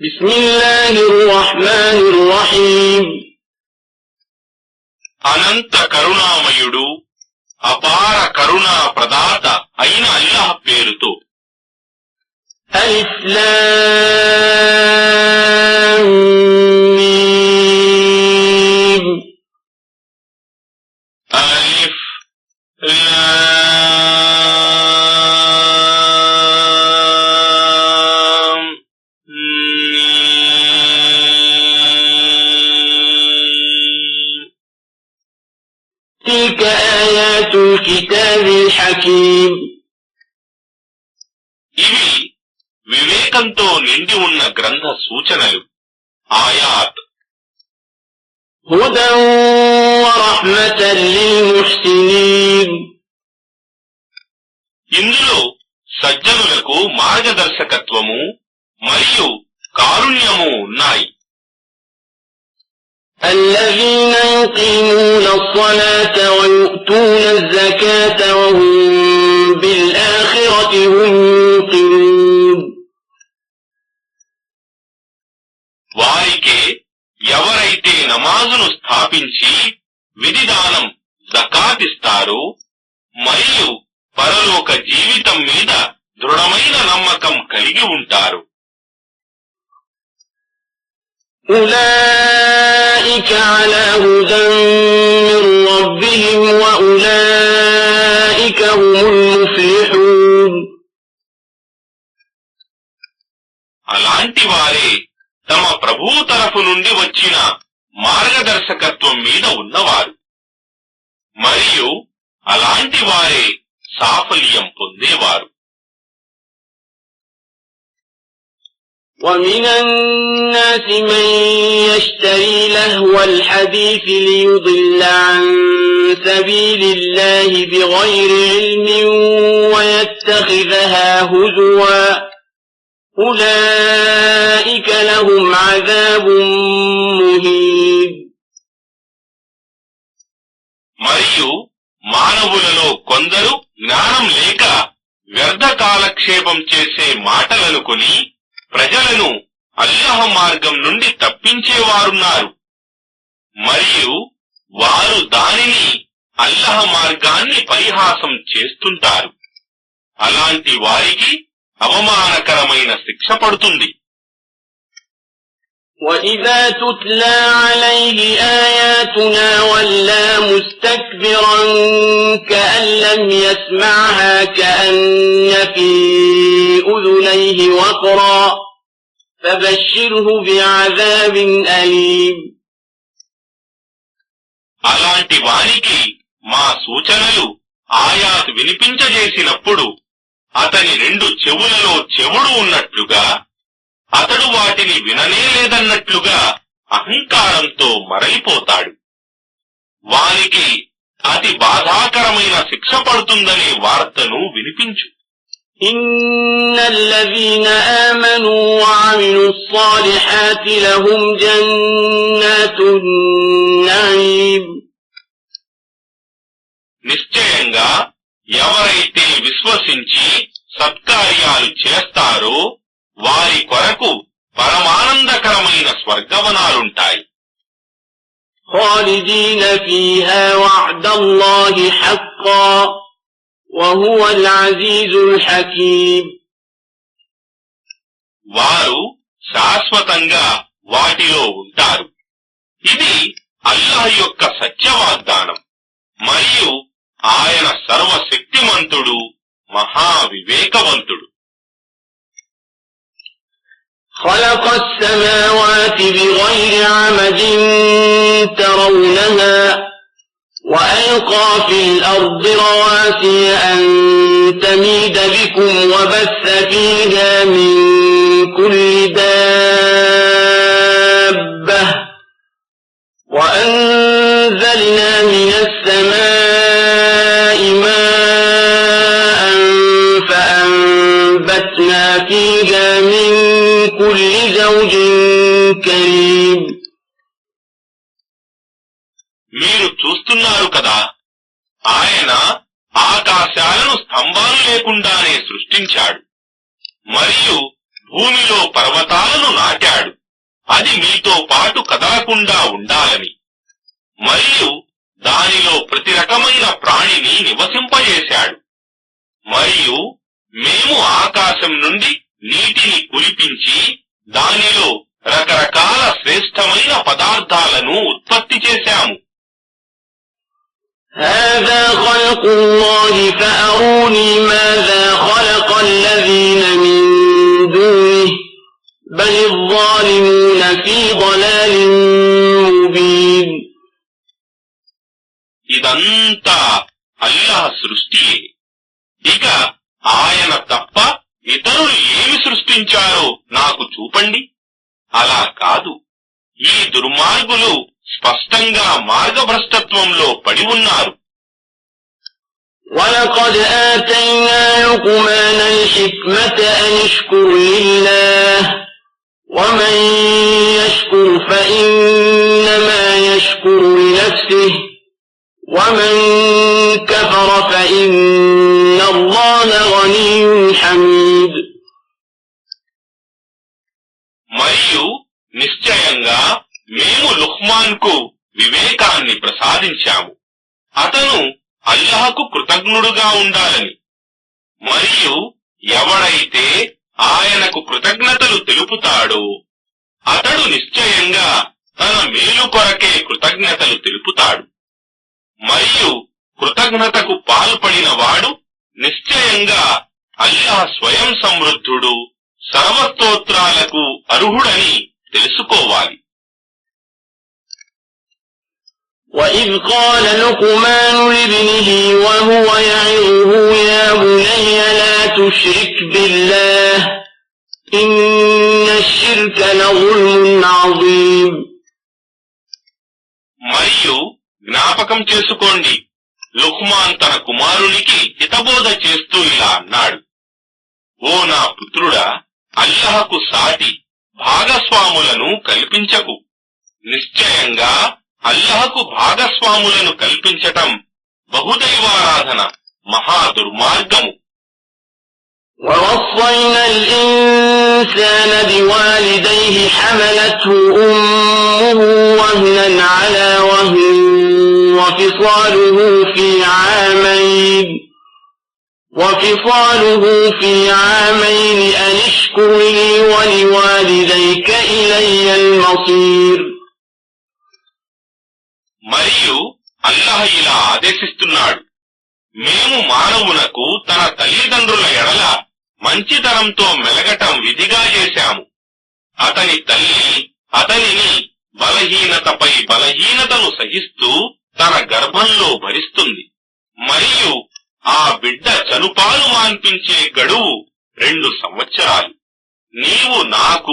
بسم الله الرحمن الرحيم అనంత కరుణామయుడు అపార కరుణా ప్రదాత అయిన అల్లాహ్ పేరుతో ألف لام ميم అలిఫ్ లామ్ الكتاب الحكيم ఇవి వివేకంతో నిండి ఉన్న గ్రంథ సూచనలు ఆయాత్ هدى ورحمة للمحسنين ఇందులో సజ్జనులకు మార్గదర్శకత్వము మరియు కారుణ్యము ఉన్నాయి الذين يقيمون الصلاة ويؤتون الزكاة وهم بالآخرة هم يوقنون వారికే ఎవరైతే నమాజును స్థాపించి విధిదానం జకాతిస్తారో మరియు పరలోక జీవితం మీద దృఢమైన నమ్మకం కలిగి ఉంటారు أولئك على هدى من ربهم وأولئك هم المفلحون అలాంటి వారే తమ ప్రభువు తరఫు నుండి వచ్చిన మార్గదర్శకత్వం మీద ఉన్నవారు మరియు అలాంటి వారే సాఫల్యం పొందేవారు ومن الناس من يشتري لهو الحديث ليضل عن سبيل الله بغير علم ويتخذها هزوا أولئك لهم عذاب مهين మరియు మానవులలో కొందరు జ్ఞానం లేక వ్యర్థ కాలక్షేపం చేసే మాటలను కొని ప్రజలను అల్లాహ మార్గం నుండి తప్పించేవారున్నారు. మరియు వారు దానిని అల్లహ మార్గాన్ని పరిహాసం చేస్తుంటారు. అలాంటి వారికి అవమానకరమైన శిక్ష పడుతుంది. وإذا تتلى عليه آياتنا ولى مستكبرا كأن لم يسمعها كأن في أذنيه وقرا فبشره بعذاب أليم అలాంటి వారికి మా సూచనలు ఆయాత్ వినిపించజేసినప్పుడు అతని రెండు చెవులలో చెవుడు ఉన్నట్లుగా అతడు వాటిని విననే లేదన్నట్లుగా అహంకారంతో మరలిపోతాడు వానికి అతి బాధాకరమైన శిక్ష పడుతుందనే వార్తను వినిపించు إن الذين آمنوا وعملوا الصالحات لهم جنات النعيم నిశ్చయంగా ఎవరైతే విశ్వసించి సత్కార్యాలు చేస్తారో వారి కొరకు పరమానందకరమైన స్వర్గవనాలుంటాయి خالدين فيها وعد الله حقا وهو العزيز الحكيم వారు శాశ్వతంగా వాటిలో ఉంటారు ఇది అల్లాహ్ యొక్క సత్యవాగ్దానం మరియు ఆయన సర్వశక్తిమంతుడు మహావివేకవంతుడు خلق السماوات بغير عمد ترونها وألقى في الأرض رواسي أن تميد بكم وبث فيها من كل دابة وأنزلنا من السماء లేకుండానే సృష్టించాడు. మరియు భూమిలో పర్వతాలను నాటాడు. అది మీతో పాటు కదలకుండా ఉండాలని. మరియు దానిలో ప్రతి రకమైన ప్రాణిని నివసింపజేశాడు. మరియు మేము ఆకాశం నుండి నీటిని కురిపించి దానిలో రకరకాల శ్రేష్టమైన పదార్థాలను ఉత్పత్తి చేశాము. هذا خلق الله فأروني ماذا خلق الذين من دونه بل الظالمون في ضلال مبين ఇదంతా అల్లాహ్ సృష్టియే ఇక ఆయన తప్ప ఇతరులు ఏమి సృష్టించారో నాకు చూపండి అలా కాదు ఈ దుర్మార్గులు స్పష్టంగా మార్గభ్రష్టత్వంలో పడి ఉన్నారు ولقد آتينا لقمان الحكمة أن اشكر لله ومن يشكر فإنما يشكر لنفسه ومن كفر فإن الله غني వివేకాన్ని ప్రసాదించాము అతను అల్లహకు కృతజ్ఞుడుగా ఉండాలని. మరియు ఎవడైతే ఆయనకు కృతజ్ఞతలు తెలుపుతాడో అతడు నిశ్చయంగా తన మేలు కొరకే కృతజ్ఞతలు తెలుపుతాడు. మరియు కృతజ్ఞతకు పాల్పడిన వాడు నిశ్చయంగా అల్లాహ్ స్వయం సమృద్ధుడు సర్వస్తోత్రాలకు అర్హుడని తెలుసుకోవాలి. وإذ قال لقمان لابنه وهو يعظه يا بني لا تشرك بالله إن الشرك لظلم عظيم మరియు జ్ఞాపకం చేసుకోండి లుహ్మాన్ తన కుమారునికి హితబోధ చేస్తూ ఇలా అన్నాడు ఓ నా పుత్రుడా అల్లాహకు సాటి భాగస్వాములను కల్పించకు నిశ్చయంగా అల్లాహకు భాగస్వాములను కల్పించటం బహుదైవారాధన మహా దుర్మార్గము ووصينا الإنسان بوالديه حملته أمه وهنا على وهن وفصاله في عامين وفصاله في عامين أن اشكر لي ولوالديك إلي المصير మరియు అల్లాహ్ ఇలా ఆదేశిస్తున్నాడు. మేము మానవునకు తన తల్లిదండ్రుల ఎడల మంచితనంతో మెలగటం విధిగా చేశాము. అతని తల్లి అతనిని బలహీనతపై బలహీనతను సహిస్తూ తన గర్భంలో భరిస్తుంది. మరియు ఆ బిడ్డ చనుపాలు మాన్పించే గడువు రెండు సంవత్సరాలు. నీవు నాకు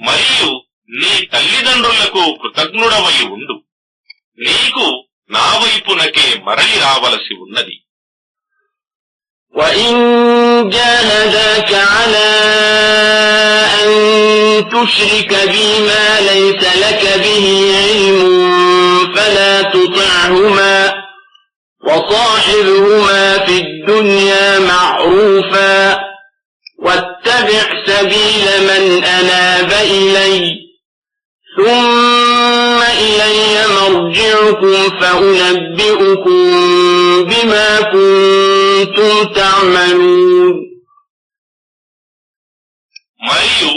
మరియు నీ తల్లిదండ్రులకు కృతజ్ఞుడవై ఉండు. నీకు నా వైపునకే మరలి రావలసి ఉన్నది وإن جاهداك على أن تشرك بي ما ليس لك به علم فلا تطعهما وصاحبهما في الدنيا معروفا واتبع سبيل من أناب إلي ثم إلي مرجعكم فأنبئكم بما كنتم تعملون మరియు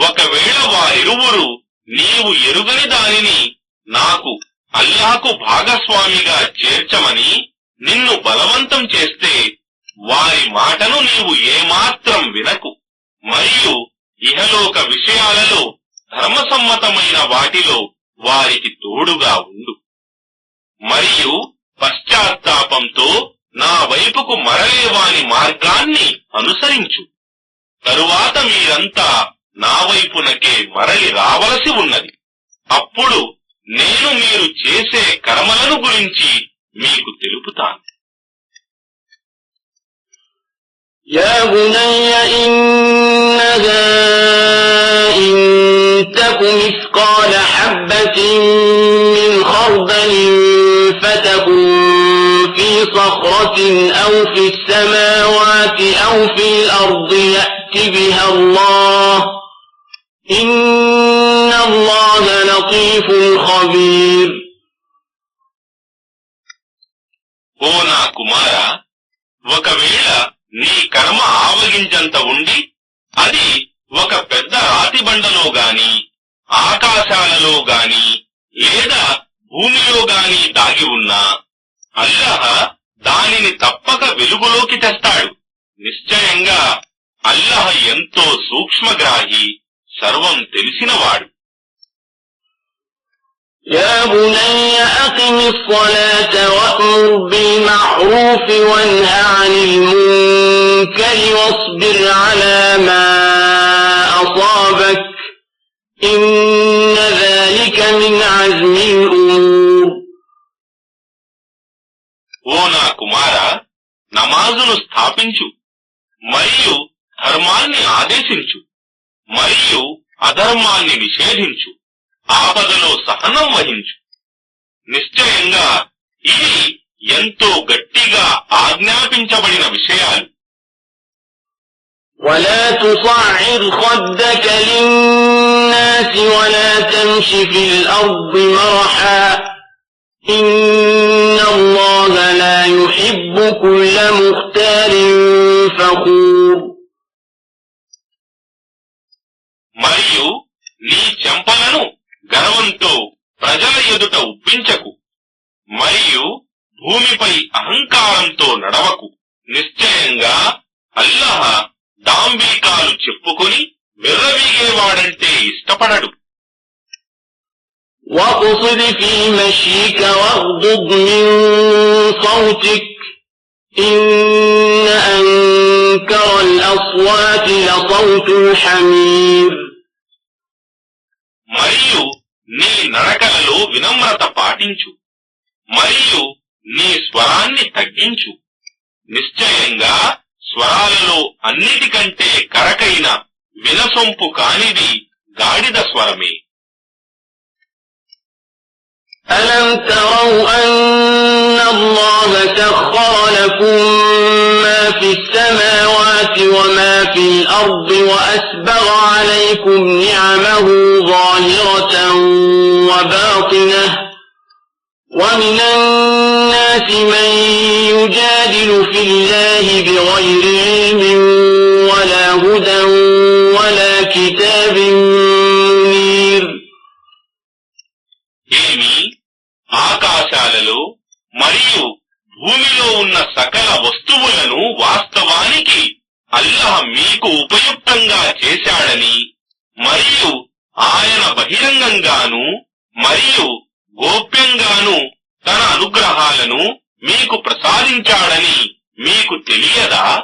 ఒకవేళ వారిరువురు నీవు ఎరుగని దానిని నాకు అల్లాహకు భాగస్వామిగా చేర్చమని నిన్ను బలవంతం చేస్తే వారి మాటను నీవు ఏమాత్రం వినకు మరియు ఇహలోక విషయాలలో ధర్మసమ్మతమైన వాటిలో వారికి తోడుగా ఉండు మరియు పశ్చాత్తాపంతో నా వైపుకు మరలేవాని మార్గాన్ని అనుసరించు. తరువాత మీరంతా నా వైపునకే మరలి రావలసి ఉన్నది. అప్పుడు నేను మీరు చేసే కర్మలను గురించి మీకు తెలుపుతాను. يا بني إنها إن تك مثقال حبة من خردل فتكن في صخرة أو في السماوات أو في الأرض يأت يأت بها الله إن الله لطيف خبير ఓ నా కుమార ఒకవేళ నీ కర్మ ఆవగించంత ఉండి అది ఒక పెద్ద రాతి బండలో గాని ఆకాశాలలో గాని లేదా భూమిలో గాని దాగి ఉన్నా అల్లాహ్ దానిని తప్పక వెలుగులోకి తెస్తాడు. నిశ్చయంగా అల్లహ ఎంతో సూక్ష్మగ్రాహి సర్వం తెలిసినవాడు يا بني أقم الصلاة وأمر بالمعروف وانه عن المنكر واصبر على ما أصابك إن ذلك من عزم الأمور ఓ నా కుమార నమాజును స్థాపించు మరియు ధర్మాన్ని ఆదేశించు మరియు అధర్మాన్ని నిషేధించు ఆపదలో సహనం వహించు నిశ్చయంగా ఇవి ఎంతో గట్టిగా ఆజ్ఞాపించబడిన విషయాలు ولا تصعر خدك للناس ولا تمش في الأرض مرحا إن الله لا يحب كل مختال فخور గర్వంతో ప్రజల ఎదుట ఉప్పించకు మరియు భూమిపై అహంకారంతో నడవకు నిశ్చయంగా అల్లాహ డాంబికాలు చెప్పుకొని విర్రవీగేవాడంటే ఇష్టపడడు واقصد في مشيك واغضض من صوتك إن أنكر الأصوات لصوت الحمير మరియు నీ నడకలలో వినమ్రత పాటించు మరియు నీ స్వరాన్ని తగ్గించు నిశ్చయంగా స్వరాలలో అన్నిటికంటే కరకైన వినసొంపు కానిది గాడిద స్వరమే ألم تروا أن الله سخر لكم ما في السماوات وما في الأرض وأسبغ عليكم نعمه ظاهرة وباطنة ومن الناس من يجادل في الله بغير علم ولا هدى ولا كتاب అల్లాహ్ మీకు ఉపయుక్తంగా చేశాడని మరియు ఆయన బహిరంగంగాను మరియు గోప్యంగాను తన అనుగ్రహాలను మీకు ప్రసాదించాడని మీకు తెలియదా?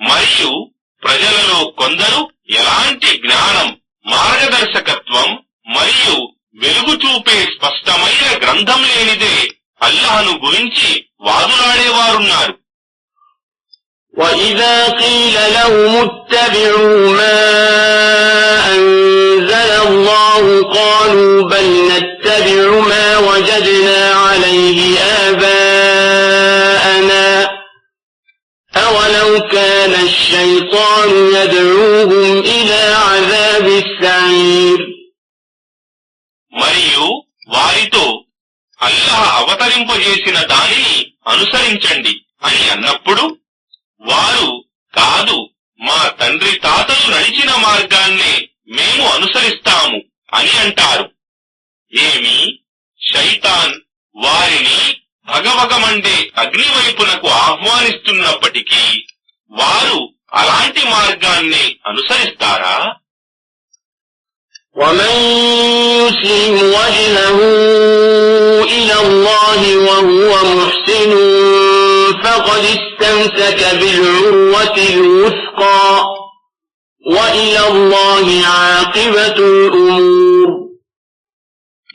మరియు ప్రజలలో కొందరు ఎలాంటి జ్ఞానం మార్గదర్శకత్వం మరియు వెలుగు చూపే స్పష్టమైన గ్రంథం లేనిదే అల్లాహను గురించి వాదులాడేవారున్నారు. وإذا قيل لهم اتبعوا ما أنزل الله قالوا بل نتبع ما وجدنا عليه آباءنا أولو كان الشيطان يدعوهم إلى عذاب السعير మరియు వారితో అల్లాహ్ అవతరింపజేసిన దానిని అనుసరించండి అని అన్నప్పుడు వారు కాదు మా తండ్రి తాతలు నడిచిన మార్గాన్నే మేము అనుసరిస్తాము అని అంటారు ఏమి శైతాన్ వారిని భగవగమండే అగ్ని వైపునకు ఆహ్వానిస్తున్నప్పటికీ వారు అలాంటి మార్గాన్ని అనుసరిస్తారా ومن يسلم وجهه إلى الله وهو محسن فقد استمسك بالعروة الوثقى وإلى الله عاقبة الأمور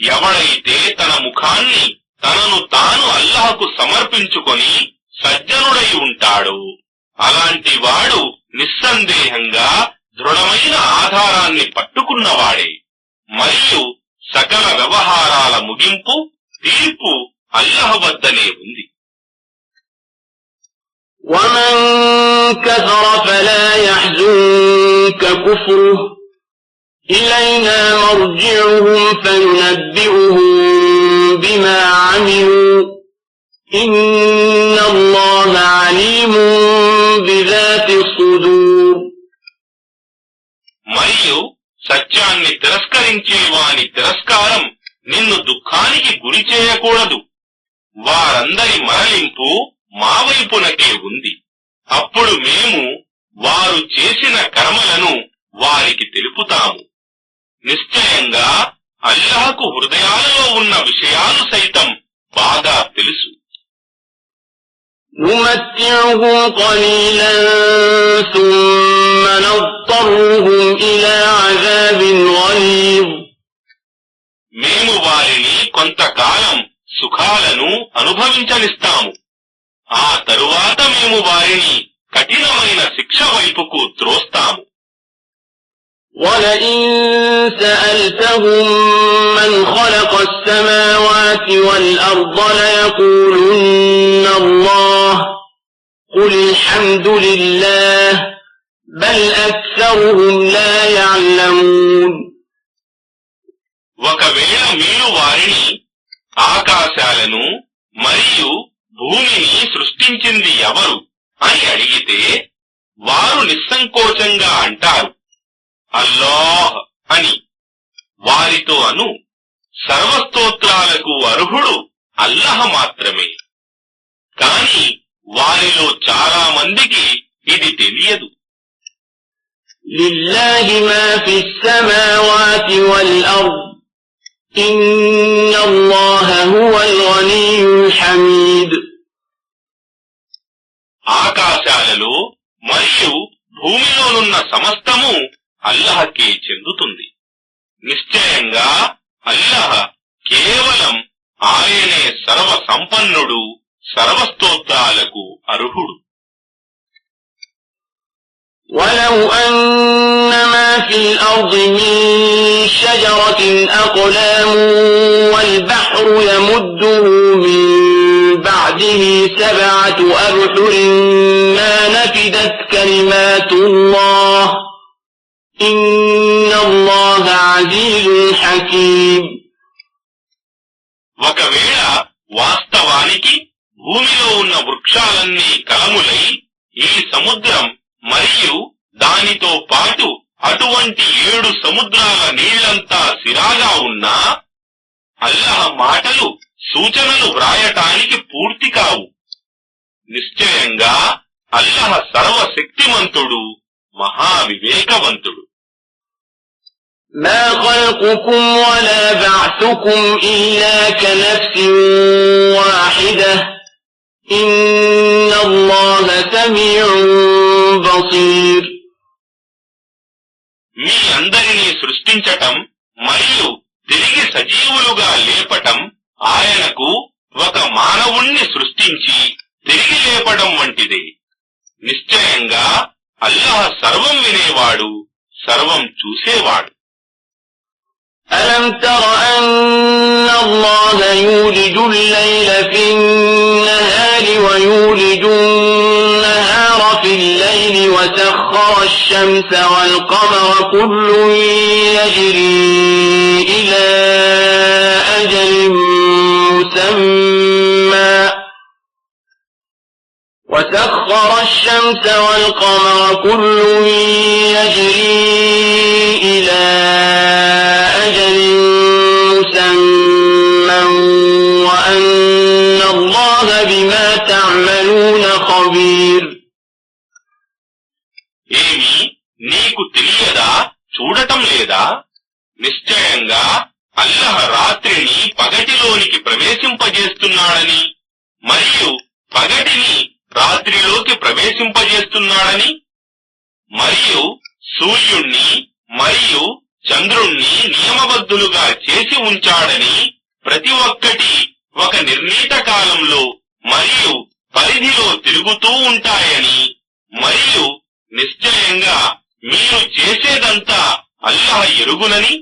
ఎవడైతే తన ముఖాన్ని తనను తాను అల్లాహకు సమర్పించుకొని సజ్జనుడై ఉంటాడో అలాంటి వాడు నిస్సందేహంగా దృఢమైన ఆధారాన్ని పట్టుకున్నవాడే మరియు సకల వ్యవహారాల ముగింపు తీర్పు అల్లాహ్ వద్దనే ఉంది ومن كفر فلا يحزنك كفره إلينا مرجعهم فننبئهم بما عملوا إن الله عليم بذات الصدور మరియు సత్యాన్ని తిరస్కరించే వాని తిరస్కారం నిన్ను దుఃఖానికి గురి చేయకూడదు వారందరి మరలింపు మా వైపునకే ఉంది అప్పుడు మేము వారు చేసిన కర్మలను వారికి తెలుపుతాము నిశ్చయంగా అల్లాహకు హృదయాలలో ఉన్న విషయాలు సైతం బాగా తెలుసు نمتعهم قليلا ثم نضطرهم إلى عذاب غليظ మేము వారిని కొంతకాలం సుఖాలను అనుభవించనిస్తాము ఆ తరువాత మేము వారిని కఠినమైన శిక్ష వైపుకు త్రోస్తాము ولئن سألتهم من خلق السماوات والأرض ليقولن الله قل الحمد لله بل أكثرهم لا يعلمون ఒకవేళ మీరు వారిని ఆకాశాలను మరియు భూమిని సృష్టించింది ఎవరు అని అడిగితే వారు నిస్సంకోచంగా అంటారు అల్లాహ్ అని వారితో అను సర్వస్తోత్రాలకు అర్హుడు అల్లహ మాత్రమే కాని వారిలో చాలా మందికి ఇది తెలియదు لله ما في السماوات والأرض إن الله هو الغني الحميد ఆకాశాలలో మరియు భూమిలోనున్న సమస్తము అల్లహకే చెందుతుంది నిశ్చయంగా అల్లహ కేవలం ఆయనే సర్వ సంపన్నుడు సర్వస్తోత్రాలకు అర్హుడు ولو أن ما في الأرض من شجرة أقلام والبحر يمده من بعده سبعة أبحر ما نفدت كلمات الله إن الله عزيز حكيم ఒకవేళ వాస్తవానికి భూమిలో ఉన్న వృక్షాలన్నీ కలములై ఈ సముద్రం మరియు దానితో పాటు అటువంటి ఏడు సముద్రాల నీళ్లంతా సిరాగా ఉన్నా అల్లహ మాటలు సూచనలు వ్రాయటానికి పూర్తి కావు నిశ్చయంగా అల్లహ సర్వశక్తిమంతుడు మహావివేకవంతుడు ما خلقكم ولا بعثكم إلا كنفس واحدة إن الله سميع بصير మీ అందరినీ సృష్టించటం మరియు తిరిగి సజీవులుగా లేపటం ఆయనకు ఒక మానవుణ్ణి సృష్టించి తిరిగి లేపడం వంటిదే నిశ్చయంగా అల్లాహ సర్వం వినేవాడు సర్వం చూసేవాడు ألم تر أن الله يولج الليل في النهار ويولج النهار في الليل وسخر الشمس والقمر كل يجري إلى أجل مسمى. وسخر الشمس والقمر كل يجري إلى أجل వీర్. ఏమి నీకు తెలియదా? చూడటం లేదా? నిశ్చయంగా అల్లహ రాత్రిని పగటిలోనికి ప్రవేశింపజేస్తున్నాడని మరియు పగటిని రాత్రిలోకి ప్రవేశింపజేస్తున్నాడని మరియు సూర్యుణ్ణి మరియు చంద్రుణ్ణి నియమబద్ధులుగా చేసి ఉంచాడని ప్రతి ఒక్కటి ఒక నిర్ణీత కాలంలో మరియు పరిధిలో తిరుగుతూ ఉంటాయని మరియు నిశ్చయంగా మీరు చేసేదంతా అల్లాహ ఎరుగునని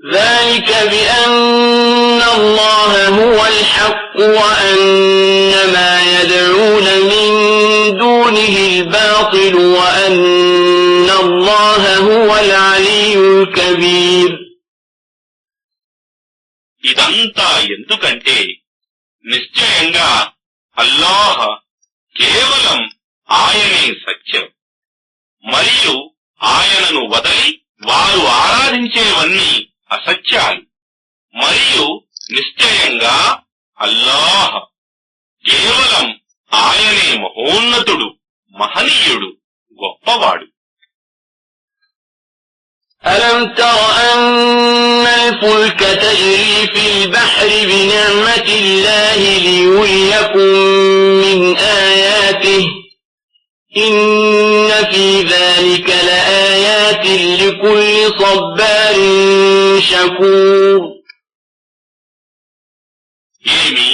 ذلك بأن الله هو الحق وأن ما يدعون من دونه الباطل وأن الله هو العلي الكبير ఇదంతా ఎందుకంటే నిశ్చయంగా అల్లాహ్ కేవలం ఆయనే సత్యం. మరియు ఆయనను వదలి వారు ఆరాధించేవన్నీ అసత్యాలు. మరియు నిశ్చయంగా అల్లాహ్ కేవలం ఆయనే మహోన్నతుడు మహనీయుడు గొప్పవాడు. ألم تر أن الفلك تجري في البحر بنعمة الله ليريكم من آياته إن في ذلك لآيات لكل صبار شكور ఏమి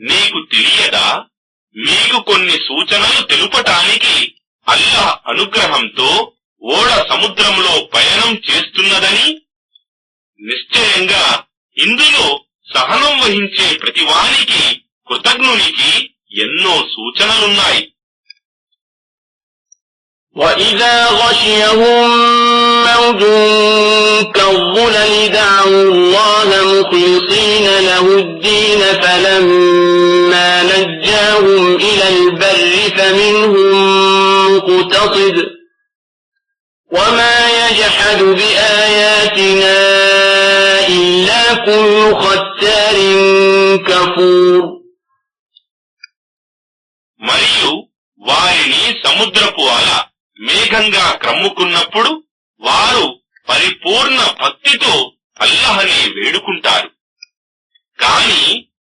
నీకు తెలియదా మీకు కొన్ని సూచనలు తెలుపటానికి అల్లాహ్ అనుగ్రహంతో ఓడ సముద్రంలో పయనం చేస్తున్నదని నిశ్చయంగా ఇందులో సహనం వహించే ప్రతివానికి కృతజ్ఞునికి ఎన్నో సూచనలున్నాయి وإذا غشيهم موج كالظلل دعوا الله مخلصين له الدين فلما نجاهم إلى البر فمنهم مقتصد وما يجحد بآياتنا إلا كل ختار كفور మరియు వారిని సముద్రపు అల మేఘంగా క్రమ్ముకున్నప్పుడు వారు పరిపూర్ణ భక్తితో అల్లహని వేడుకుంటారు కాని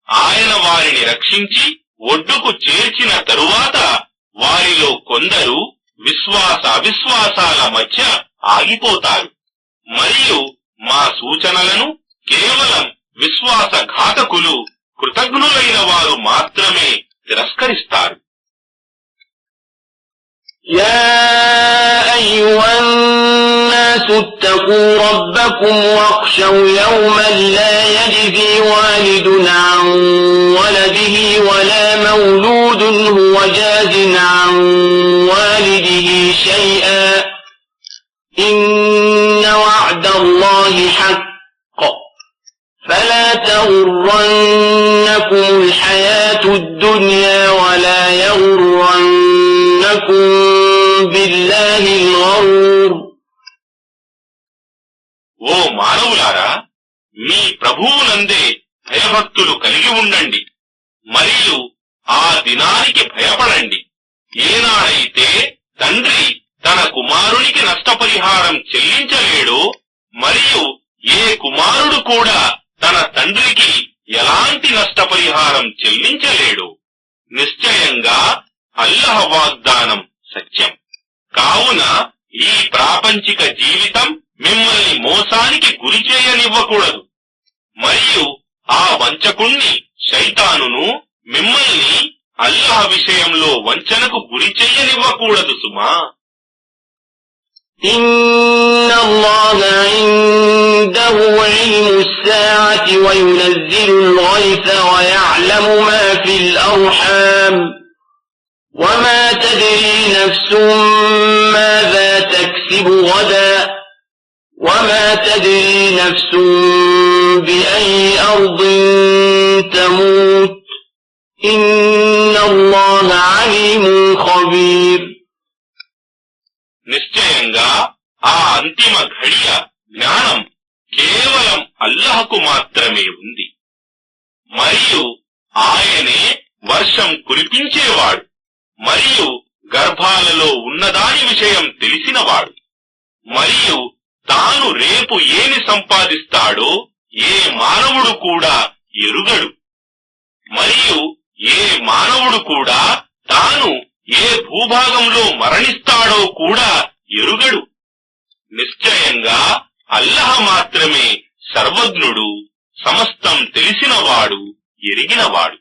ఆయన వారిని రక్షించి ఒడ్డుకు చేర్చిన తరువాత వారిలో కొందరు విశ్వాస అవిశ్వాసాల మధ్య ఆగిపోతారు మరియు మా సూచనలను కేవలం విశ్వాస ఘాతకులు కృతజ్ఞులైన వారు మాత్రమే తిరస్కరిస్తారు يا أيها الناس اتقوا ربكم واخشوا يوما لا يجزي والد عن ولده ولا مولود هو جاز عن والده شيئا إن وعد الله حق فلا تغرنكم الحياة الدنيا ولا يغرنكم بالله الغرور ఓ మానవులారా మీ ప్రభువునందే భయభక్తులు కలిగి ఉండండి మరియు ఆ దినానికి భయపడండి ఏనాడైతే తండ్రి తన కుమారునికి నష్టపరిహారం చెల్లించలేడు మరియు ఏ కుమారుడు కూడా తన తండ్రికి ఎలాంటి నష్టపరిహారం చెల్లించలేడు. నిశ్చయంగా అల్లహ వాగ్దానం సత్యం. కావున ఈ ప్రాపంచిక జీవితం మిమ్మల్ని మోసానికి గురి చేయనివ్వకూడదు. మరియు ఆ వంచకుణ్ణి శైతానును మిమ్మల్ని అల్లాహ్ విషయంలో వంచనకు గురి చేయనివ్వకూడదు సుమా إن الله عنده علم الساعة وينزل الغيث ويعلم ما في الأرحام وما تدري نفس ماذا تكسب غدا وما تدري نفس بأي أرض تموت إن الله عليم خبير నిశ్చయంగా ఆ అంతిమ ఘడియ జ్ఞానం కేవలం అల్లహకు మాత్రమే ఉంది మరియు ఆయనే వర్షం కురిపించేవాడు మరియు గర్భాలలో ఉన్నదాని విషయం తెలిసినవాడు మరియు తాను రేపు ఏమి సంపాదిస్తాడో ఏ మానవుడు కూడా ఎరుగడు మరియు ఏ మానవుడు కూడా తాను ఏ భూభాగంలో మరణిస్తాడో కూడా ఎరుగడు. నిశ్చయంగా అల్లహ మాత్రమే సర్వజ్ఞుడు సమస్తం తెలిసినవాడు ఎరిగినవాడు.